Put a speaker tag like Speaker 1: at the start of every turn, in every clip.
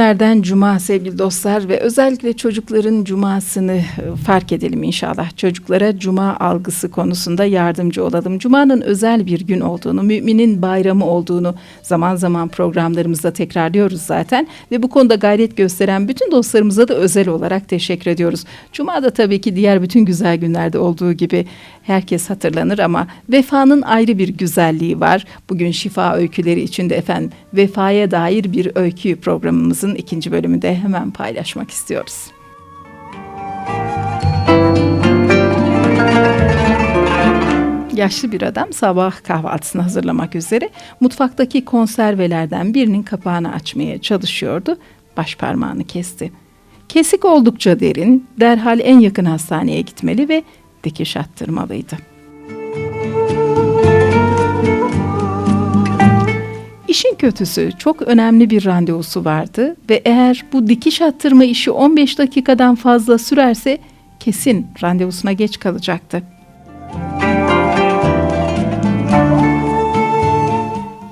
Speaker 1: Günlerden cuma sevgili dostlar ve özellikle çocukların cumasını e, fark edelim inşallah. Çocuklara cuma algısı konusunda yardımcı olalım. Cumanın özel bir gün olduğunu, müminin bayramı olduğunu zaman zaman programlarımızda tekrarlıyoruz zaten. Ve bu konuda gayret gösteren bütün dostlarımıza da özel olarak teşekkür ediyoruz. Cuma da tabii ki diğer bütün güzel günlerde olduğu gibi herkes hatırlanır ama vefanın ayrı bir güzelliği var. Bugün şifa öyküleri içinde efendim vefaya dair bir öykü programımızın ikinci bölümünde hemen paylaşmak istiyoruz. Yaşlı bir adam sabah kahvaltısını hazırlamak üzere mutfaktaki konservelerden birinin kapağını açmaya çalışıyordu. Baş parmağını kesti. Kesik oldukça derin, derhal en yakın hastaneye gitmeli ve dikiş attırmalıydı. İşin kötüsü çok önemli bir randevusu vardı ve eğer bu dikiş attırma işi 15 dakikadan fazla sürerse kesin randevusuna geç kalacaktı.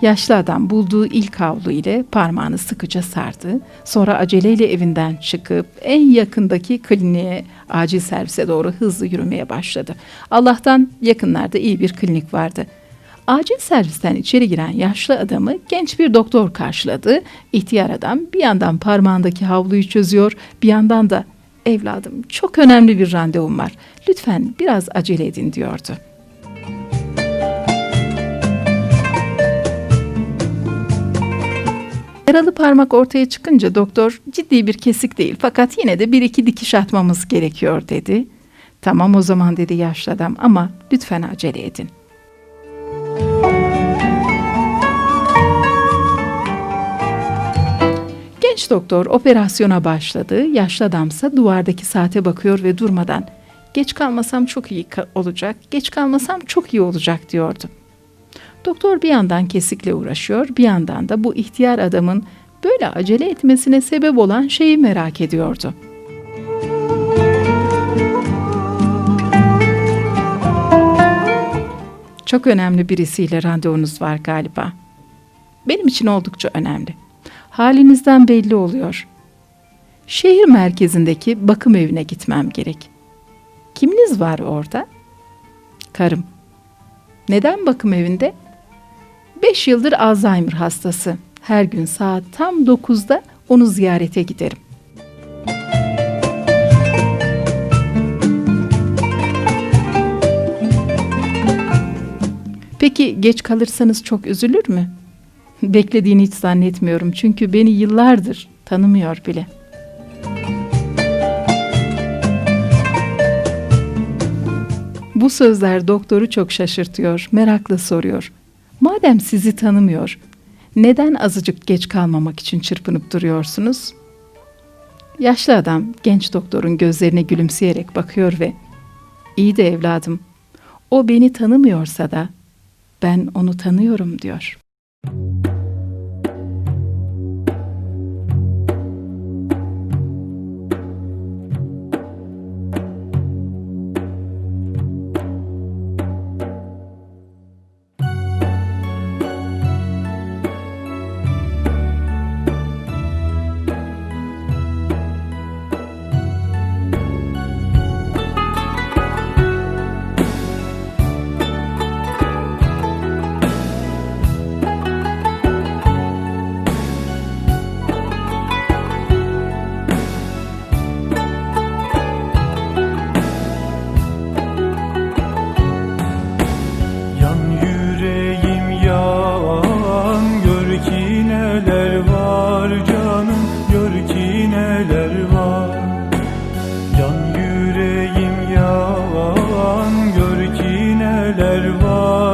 Speaker 1: Yaşlı adam bulduğu ilk havlu ile parmağını sıkıca sardı. Sonra aceleyle evinden çıkıp en yakındaki kliniğe, acil servise doğru hızlı yürümeye başladı. Allah'tan yakınlarda iyi bir klinik vardı. Acil servisten içeri giren yaşlı adamı genç bir doktor karşıladı. İhtiyar adam bir yandan parmağındaki havluyu çözüyor, bir yandan da evladım çok önemli bir randevum var. Lütfen biraz acele edin diyordu. Yaralı parmak ortaya çıkınca doktor ciddi bir kesik değil fakat yine de bir iki dikiş atmamız gerekiyor dedi. Tamam o zaman dedi yaşlı adam ama lütfen acele edin. Genç doktor operasyona başladı. Yaşlı adamsa duvardaki saate bakıyor ve durmadan geç kalmasam çok iyi olacak, geç kalmasam çok iyi olacak diyordu. Doktor bir yandan kesikle uğraşıyor, bir yandan da bu ihtiyar adamın böyle acele etmesine sebep olan şeyi merak ediyordu. Çok önemli birisiyle randevunuz var galiba. Benim için oldukça önemli. Halinizden belli oluyor. Şehir merkezindeki bakım evine gitmem gerek. Kiminiz var orada? Karım. Neden bakım evinde? Beş yıldır Alzheimer hastası. Her gün saat tam dokuzda onu ziyarete giderim. Peki geç kalırsanız çok üzülür mü? Beklediğini hiç zannetmiyorum çünkü beni yıllardır tanımıyor bile. Bu sözler doktoru çok şaşırtıyor, merakla soruyor. Madem sizi tanımıyor, neden azıcık geç kalmamak için çırpınıp duruyorsunuz? Yaşlı adam genç doktorun gözlerine gülümseyerek bakıyor ve "İyi de evladım, o beni tanımıyorsa da ben onu tanıyorum." diyor.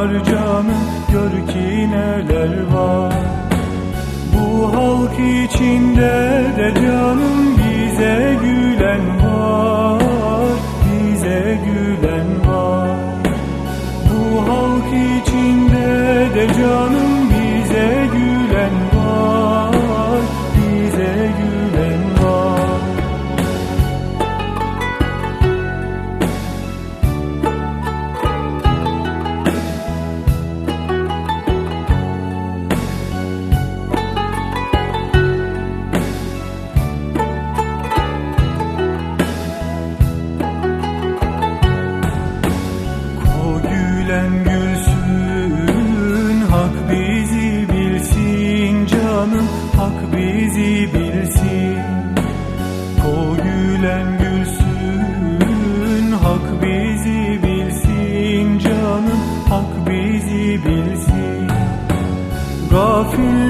Speaker 2: Var canım Gör ki neler var. Bu halk içinde de canım Bize gülen var Bize gülen var. Bu halk içinde de canım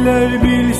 Speaker 2: Gafiller bilsin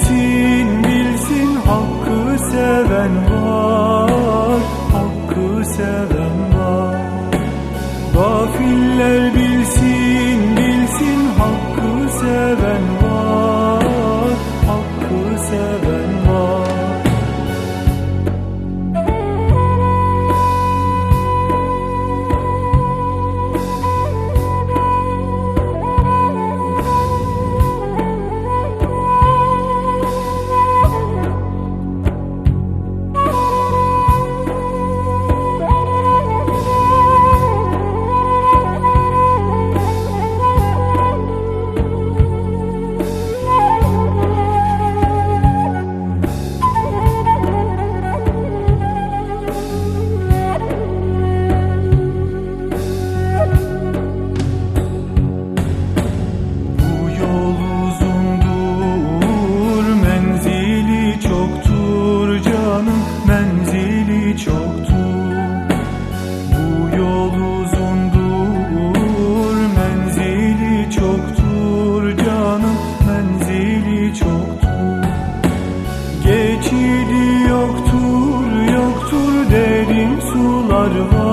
Speaker 2: Senhor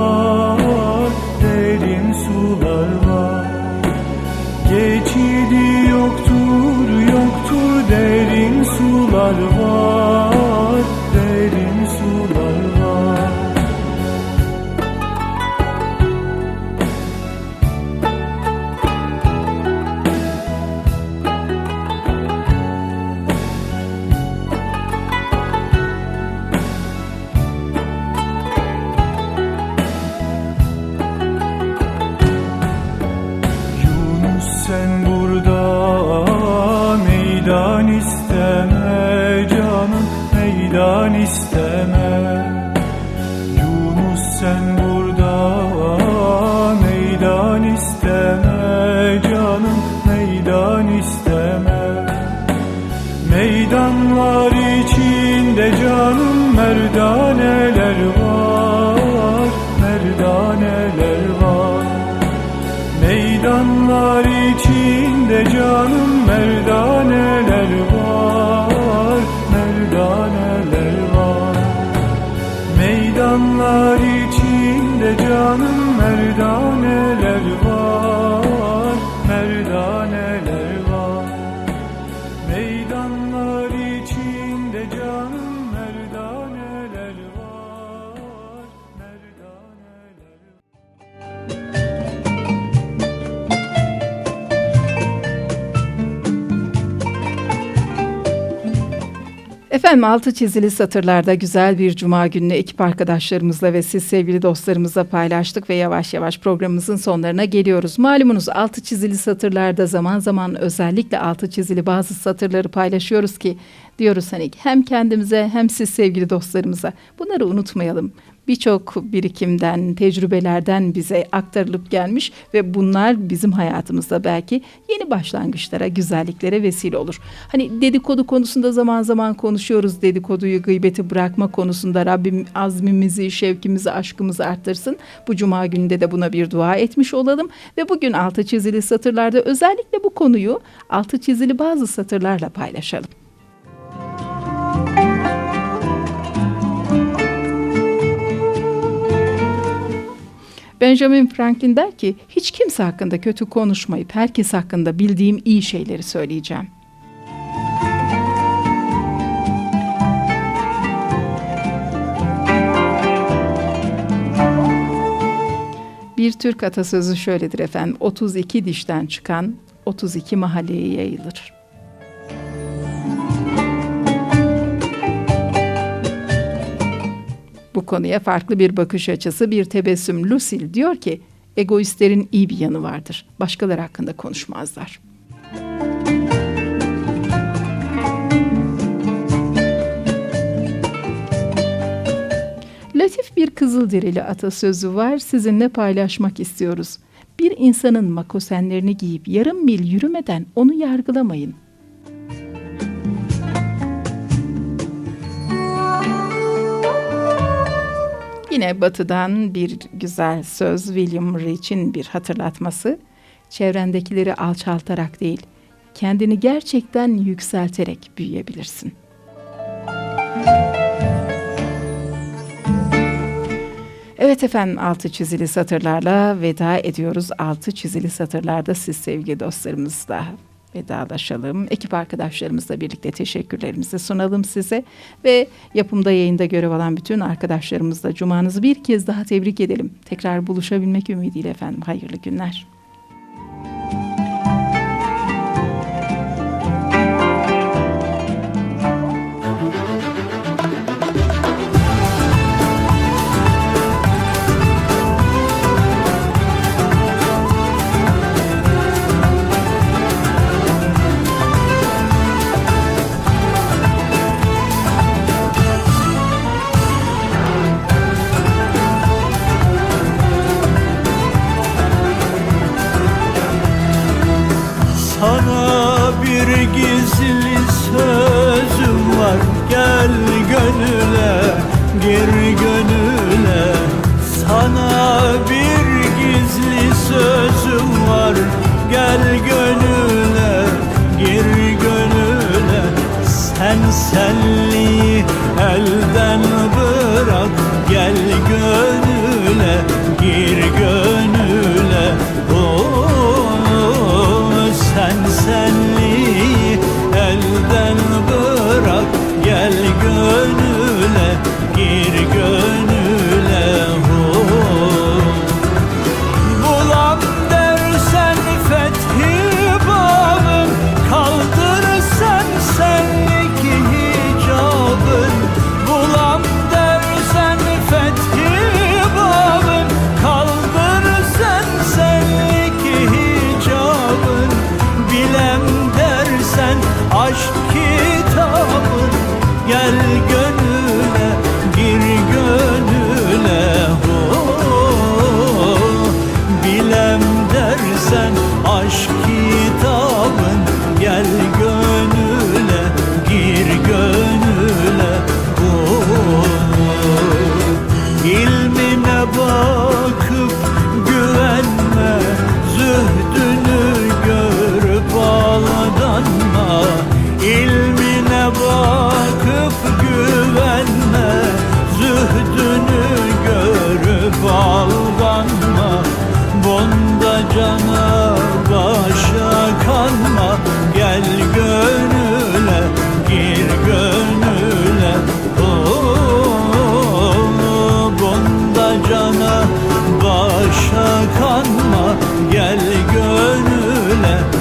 Speaker 2: Meydanlar içinde canım merdaneler var merdaneler var. Meydanlar içinde canım
Speaker 1: Efendim altı çizili satırlarda güzel bir cuma gününü ekip arkadaşlarımızla ve siz sevgili dostlarımızla paylaştık ve yavaş yavaş programımızın sonlarına geliyoruz. Malumunuz altı çizili satırlarda zaman zaman özellikle altı çizili bazı satırları paylaşıyoruz ki diyoruz hani hem kendimize hem siz sevgili dostlarımıza bunları unutmayalım. Birçok birikimden, tecrübelerden bize aktarılıp gelmiş ve bunlar bizim hayatımızda belki yeni başlangıçlara, güzelliklere vesile olur. Hani dedikodu konusunda zaman zaman konuşuyoruz. Dedikoduyu, gıybeti bırakma konusunda Rabbim azmimizi, şevkimizi, aşkımızı arttırsın. Bu cuma gününde de buna bir dua etmiş olalım ve bugün altı çizili satırlarda özellikle bu konuyu altı çizili bazı satırlarla paylaşalım. Benjamin Franklin der ki hiç kimse hakkında kötü konuşmayıp herkes hakkında bildiğim iyi şeyleri söyleyeceğim. Bir Türk atasözü şöyledir efendim. 32 dişten çıkan 32 mahalleye yayılır. Bu konuya farklı bir bakış açısı, bir tebessüm Lucille diyor ki, egoistlerin iyi bir yanı vardır. Başkaları hakkında konuşmazlar. Latif bir Kızılderili atasözü var, sizinle paylaşmak istiyoruz. Bir insanın makosenlerini giyip yarım mil yürümeden onu yargılamayın. Yine batıdan bir güzel söz William Rich'in bir hatırlatması. Çevrendekileri alçaltarak değil, kendini gerçekten yükselterek büyüyebilirsin. Evet efendim altı çizili satırlarla veda ediyoruz. Altı çizili satırlarda siz sevgili dostlarımızla vedalaşalım. Ekip arkadaşlarımızla birlikte teşekkürlerimizi sunalım size ve yapımda yayında görev alan bütün arkadaşlarımızla cumanızı bir kez daha tebrik edelim. Tekrar buluşabilmek ümidiyle efendim. Hayırlı günler.
Speaker 2: Gönüle, gir gönüle. Sana bir gizli sözüm var. Gel gönüle, gir gönüle. Sen senliği elden bırak. Gel gönüle, gir gönüle gönüle, gir gönüle oh. Bulam dersen fethi babın Kaldırırsan senlik hicabın Bulam dersen fethi babın Kaldırırsan senlik hicabın Bilem dersen aşk kitabın Gel gönlüme time.